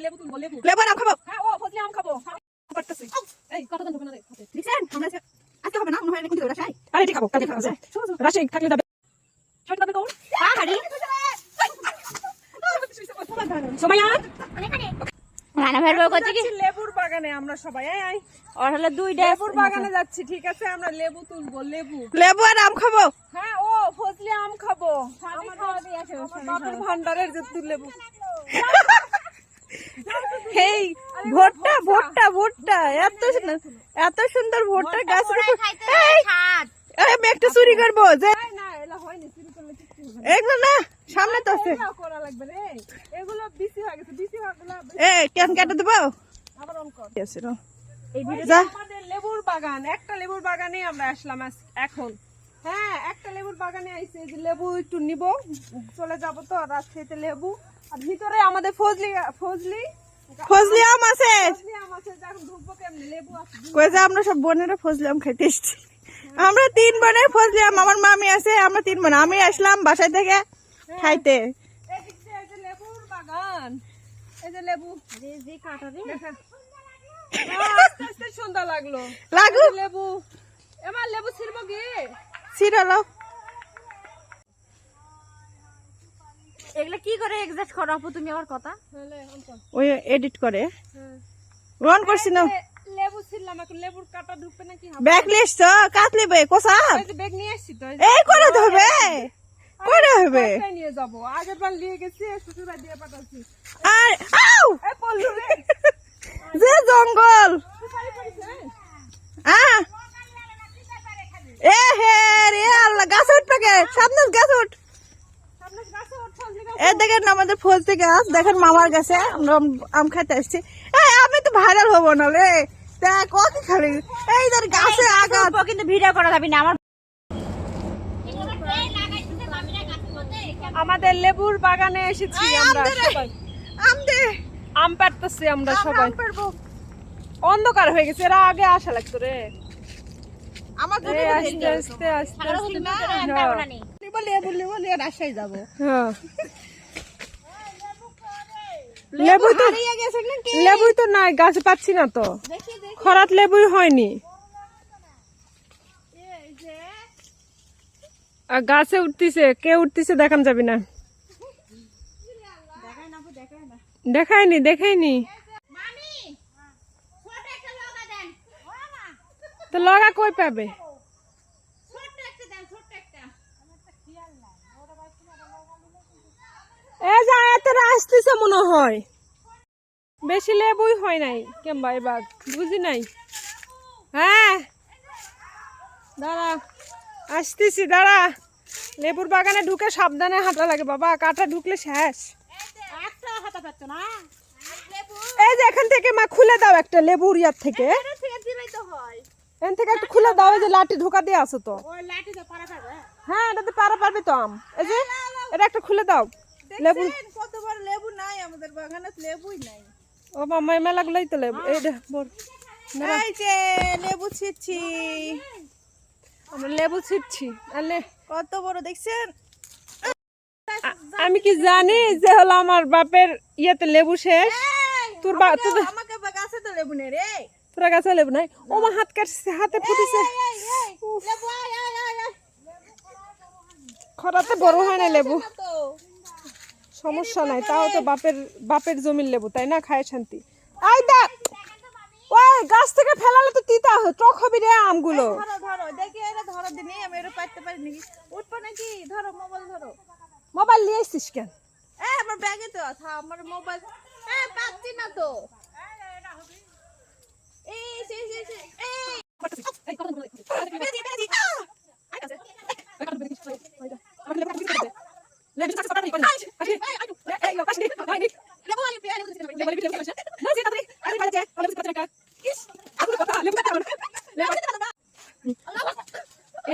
লেবু তুলবো লেবু। লেবু আম খাব। হ্যাঁ ও ফজলি আম খাব। পারতেছি এই কতদিন ঢুকে না রে দেখছেন আমরা আজকে- আজকে হবে না? মনে হয় আরে এটি খাব কালকে খাব রাজশাহী থাকলে যাবে। সবাই যাবে কোন? পাহাড়ি সোমাইয়া রানা ভাইয়ের বউ করছে কি লেবুর বাগানে আমরা সবাই। আয় আয়। ওর হলো দুইটা লেবুর বাগানে যাচ্ছি ঠিক আছে? আমরা লেবু তুলবো লেবু। লেবু আর আম খাব। হ্যাঁ ও ফজলি আম খাব। আমার ভান্ডারের যে তুই লেবু এই ভোটটা ভোটটা এত সুন্দর এত সুন্দর ভোটটা গাছের উপর আমি একটা চুরি করব যে। এগুলো না সামনে তো আছে। হয়ে হয়ে এ কেন কেটে দেবো? লেবুর বাগান একটা লেবুর বাগানে আমরা আসলাম এখন। হ্যাঁ একটা লেবুর বাগানে আইছে যে লেবু একটু নিব চলে যাব তো রাজশাহীতে লেবু। আর ভিতরে আমাদের ফজলি ফজলি ফজলি আম আছে। কই যে আমরা সব বোনেরা ফজলি আম খাইতে এসছি। আমরা তিন বোনের ফজলি আম আমার মামি আছে আমরা তিন বোন। আমি আসলাম বাসায় থেকে খাইতে। এদিক দিয়ে এই যে লেবুর বাগান। লেবু। আস্তে আস্তে সুন্দর লাগল। লাগু? লেবু। এবার লেবু ছিড়ব কি সিরালো এগুলো কি করে এক্সাক্ট করো আপু? তুমি আমার কথা। তাহলে ওই এডিট করে। রন অন করছি না। লেবু ছিললাম এখন লেবুর কাটা ঢুকবে নাকি ব্যাগ লিস্ট তো কাটলি বে কোসা? ব্যাগ নিয়ে এসছি তো এই করে হবে করে হবে নিয়ে যাব? আগের বার নিয়ে গেছি শ্বশুরা দিয়ে পাঠাচ্ছি। আর আউ এই পল্লু রে যে জঙ্গল শাড়ি পরেছে আ এ হে রে আল্লাহ গাছ উঠবে কে সামনে গাছ উঠ আপনার গাছে ওর আমাদের ফজলি গাছ দেখেন মামার গাছে আমরা আম- খাইতে আসছি। এই আমি তো ভাইরাল হব না রে। দেখ ও খালি এই ধর গাছে আগা কিন্তু ভিডিও করা যাবে না আমার আমাদের লেবুর বাগানে এসেছি আমরা আম সবাই। পাড়তেছি আমরা আম, সবাই। আম অন্ধকার হয়ে গেছে এরা আগে আসা লাগতো রে। দুটো আস্তে আস্তে আস্তে আস্তে। লেবু লেবু লেবু নিয়ে রাজশাহী যাব। হ্যাঁ। লেবু তো লেবুই তো নাই গাছে পাচ্ছি না তো। খরাত লেবুই হয়নি। আর গাছে উঠতিছে কে উঠতিছে দেখান যাবে না। দেখায়নি মা তো লগা কই পাবে ছোট একটা দেন ছোট একটা এ যা এতটা আসতেছে মনে হয়। বেশি লেবুই হয় নাই কেমবা এবার বুঝি নাই। হ্যাঁ। দাঁড়া আসতেছি দাঁড়া। লেবুর বাগানে ঢুকে সাবধানে হাঁটা লাগে বাবা কাটা ঢুকলে শেষ। হাতা পাচ্ছ না এই যে এখান থেকে মা খুলে দাও একটা লেবুর ইয়ার থেকে। এটা হয় এখান থেকে একটু খুলে দাও এই যে লাঠি ঢোকা দিয়ে আসো তো। ওই লাঠি তো হ্যাঁ এটাতে পারা পারবে তো আম। এই যে এটা একটা খুলে দাও। লেবু কত বড় লেবু নাই আমাদের বাগানে লেবুই নাই। ও মামা মেলাগুলোই তো লেবু। এই দে বড় এই যে লেবু ছিচ্ছি আমরা লেবু ছিটছি। আলে। কত বড় দেখছেন? আমি কি জানি যে হলো আমার বাপের ইয়েতে লেবু শেষ? তোর বা তোর আমাকে- গাছে তো লেবু নেই রে। তোরা গাছে লেবু নাই? ও মা হাত কাটছে হাতে ফুটেছে। খরাতে বড় হয় না লেবু। সমস্যা নাই তাও তো বাপের বাপের জমির লেবু তাই না? খায় শান্তি। আই দেখ! ওই গাছ থেকে ফেলালে তো তিতা হয় টক হবে রে আমগুলো। ধরো ধরো দেখি এটা ধরো দিনি আমি এটা পাইতে পারি নাকি? উঠবো নাকি? ধরো মোবাইল ধরো। মোবাইল নিয়ে আসছিস কেন? এ আমার ব্যাগে তো আছে আমার মোবাইল এ পাচ্ছি না তো। এই সেই সেই সেই এই।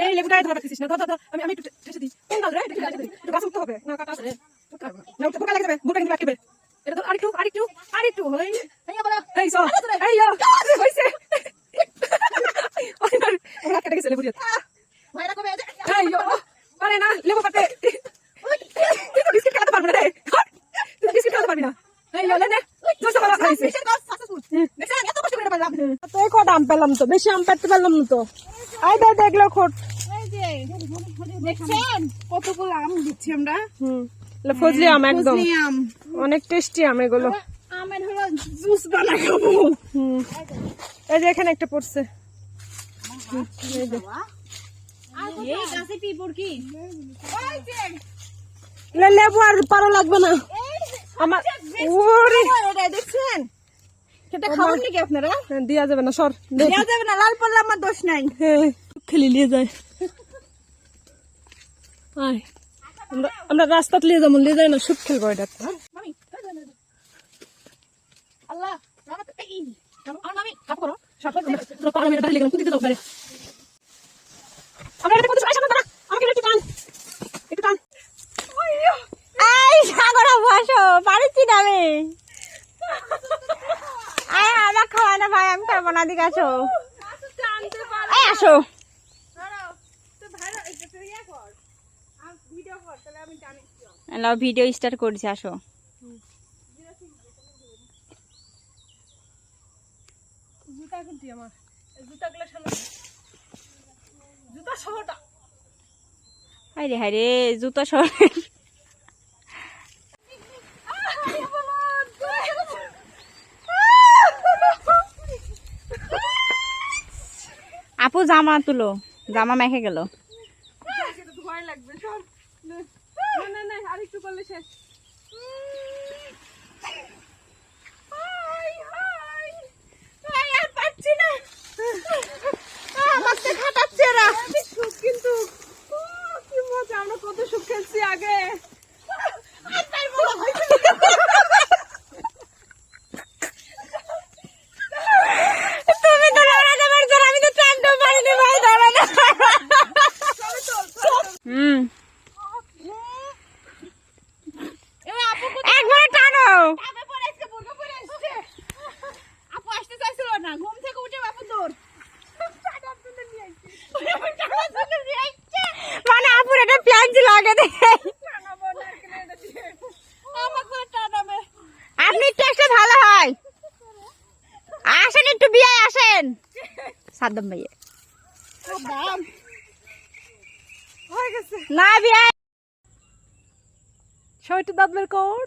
এই লেবুটাই ধরা পাচ্ছিস না ধর ধর ধর। আমি আমি একটু ঠেসে দিই কোন গাছ রে একটু গাছ উঠতে হবে না কাটা আছে না উঠতে পোকা লাগবে মুখটা কিন্তু রাখবে এটা তো আরেকটু আরেকটু আরেকটু হই এই সো এই ইয়া হইছে ওই না ওরা কেটে গেছে লেবু দিয়ে ভাইরা কবে এই ইয়া পারে না লেবু পাতে তুই তো বিস্কিট খেতে পারবি না রে তুই বিস্কিট খেতে পারবি না এই ইয়া লে নে বিশের গাছ successful। দেখছেন? এত কষ্ট করে পারলাম। তো এই কটা আম পেলাম তো বেশি আম পেতে পারলাম না তো। আই দে দেখল খোট দেখছেন? কতগুলো আম দিচ্ছি আমরা? হুম ফজলি আম একদম। অনেক টেস্টি আম এগুলো। আমের হলো জুস বানা খাব হুম এই যে এখানে একটা পড়ছে। লেবু আর পারা লাগবে না। আমার ওরে। দেখছেন? সেটা খাবেন নাকি আপনারা? দিয়া যাবে না সর দে। যাবে না লাল পড়লে আমার দোষ নাই। হ্যাঁ, খেলি নিয়ে যায়। আয় আমরা আমরা রাস্তাতে নিয়ে যাব নিয়ে যাই না সুখ খেলব এটা। আমরা এটা না আমাকে একটু টান একটু টান। এই সাগর বসো পারছি না আমি। আমার খাওয়া না ভাই আমি খাব না দিকে আসো। এই আসো। ভিডিও স্টার্ট করছি আসো। জুতা কোনটি আমার। জুতাগুলো সামনে জুতা সহটা। হাই রে হাই রে জুতো সর আপু জামা তুলো জামা মেখে গেল ভয় লাগবে সর না না না আর একটু করলে শেষ হাই হাই হাই আর পাচ্ছি না আমাকে খাটাচ্ছে এরা আমি সুখ কিন্তু। কি মজা আমরা কত সুখ খেলছি আগে তুমি তো লড়াতে পারছ না, আমি তো টানতেও পারিনি ভাই ধরো না হুম একবারে টানো আপু আসতে চাইছিল না। ঘুম থেকে উঠে আপু দৌড়। মানে আপুর একটা প্ল্যান ছিল আগে থেকে। আপনি একটু আসলে ভালো হয়। আসেন একটু বিয়ে আসেন। সাদ্দাম ভাইয়া। হয়ে না বিয়ে ছয়টা দাঁত বের কর।